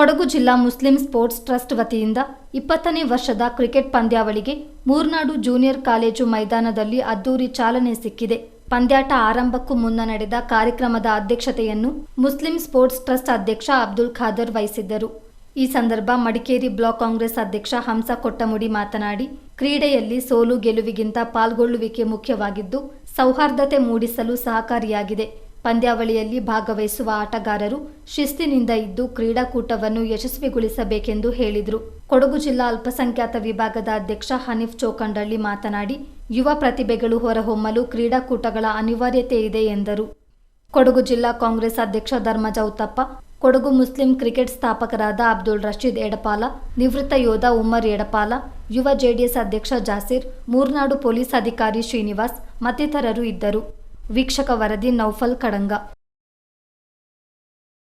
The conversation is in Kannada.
ಕೊಡಗು ಜಿಲ್ಲಾ ಮುಸ್ಲಿಂ ಸ್ಪೋರ್ಟ್ಸ್ ಟ್ರಸ್ಟ್ ವತಿಯಿಂದ ಇಪ್ಪತ್ತನೇ ವರ್ಷದ ಕ್ರಿಕೆಟ್ ಪಂದ್ಯಾವಳಿಗೆ ಮೂರ್ನಾಡು ಜೂನಿಯರ್ ಕಾಲೇಜು ಮೈದಾನದಲ್ಲಿ ಅದ್ದೂರಿ ಚಾಲನೆ ಸಿಕ್ಕಿದೆ. ಪಂದ್ಯಾಟ ಆರಂಭಕ್ಕೂ ಮುನ್ನ ನಡೆದ ಕಾರ್ಯಕ್ರಮದ ಅಧ್ಯಕ್ಷತೆಯನ್ನು ಮುಸ್ಲಿಂ ಸ್ಪೋರ್ಟ್ಸ್ ಟ್ರಸ್ಟ್ ಅಧ್ಯಕ್ಷ ಅಬ್ದುಲ್ ಖಾದರ್ ವಹಿಸಿದ್ದರು. ಈ ಸಂದರ್ಭ ಮಡಿಕೇರಿ ಬ್ಲಾಕ್ ಕಾಂಗ್ರೆಸ್ ಅಧ್ಯಕ್ಷ ಹಂಸ ಕೊಟ್ಟಮುಡಿ ಮಾತನಾಡಿ, ಕ್ರೀಡೆಯಲ್ಲಿ ಸೋಲು ಗೆಲುವಿಗಿಂತ ಪಾಲ್ಗೊಳ್ಳುವಿಕೆ ಮುಖ್ಯವಾಗಿದ್ದು, ಸೌಹಾರ್ದತೆ ಮೂಡಿಸಲು ಸಹಕಾರಿಯಾಗಿದೆ. ಪಂದ್ಯಾವಳಿಯಲ್ಲಿ ಭಾಗವಹಿಸುವ ಆಟಗಾರರು ಶಿಸ್ತಿನಿಂದ ಇದ್ದು ಕ್ರೀಡಾಕೂಟವನ್ನು ಯಶಸ್ವಿಗೊಳಿಸಬೇಕೆಂದು ಹೇಳಿದರು. ಕೊಡಗು ಜಿಲ್ಲಾ ಅಲ್ಪಸಂಖ್ಯಾತ ವಿಭಾಗದ ಅಧ್ಯಕ್ಷ ಹನೀಫ್ ಚೋಕಂಡಳ್ಳಿ ಮಾತನಾಡಿ, ಯುವ ಪ್ರತಿಭೆಗಳು ಹೊರಹೊಮ್ಮಲು ಕ್ರೀಡಾಕೂಟಗಳ ಅನಿವಾರ್ಯತೆ ಇದೆ ಎಂದರು. ಕೊಡಗು ಜಿಲ್ಲಾ ಕಾಂಗ್ರೆಸ್ ಅಧ್ಯಕ್ಷ ಧರ್ಮಜ ಉತ್ತಪ್ಪ, ಕೊಡಗು ಮುಸ್ಲಿಂ ಕ್ರಿಕೆಟ್ ಸ್ಥಾಪಕರಾದ ಅಬ್ದುಲ್ ರಶೀದ್ ಎಡಪಾಲ, ನಿವೃತ್ತ ಯೋಧ ಉಮರ್ ಎಡಪಾಲ, ಯುವ ಜೆಡಿಎಸ್ ಅಧ್ಯಕ್ಷ ಜಾಸೀರ್, ಮೂರ್ನಾಡು ಪೊಲೀಸ್ ಅಧಿಕಾರಿ ಶ್ರೀನಿವಾಸ್ ಮತ್ತಿತರರು ಇದ್ದರು. ವೀಕ್ಷಕ ವರದಿ ನೌಫಲ್ ಕಡಂಗ.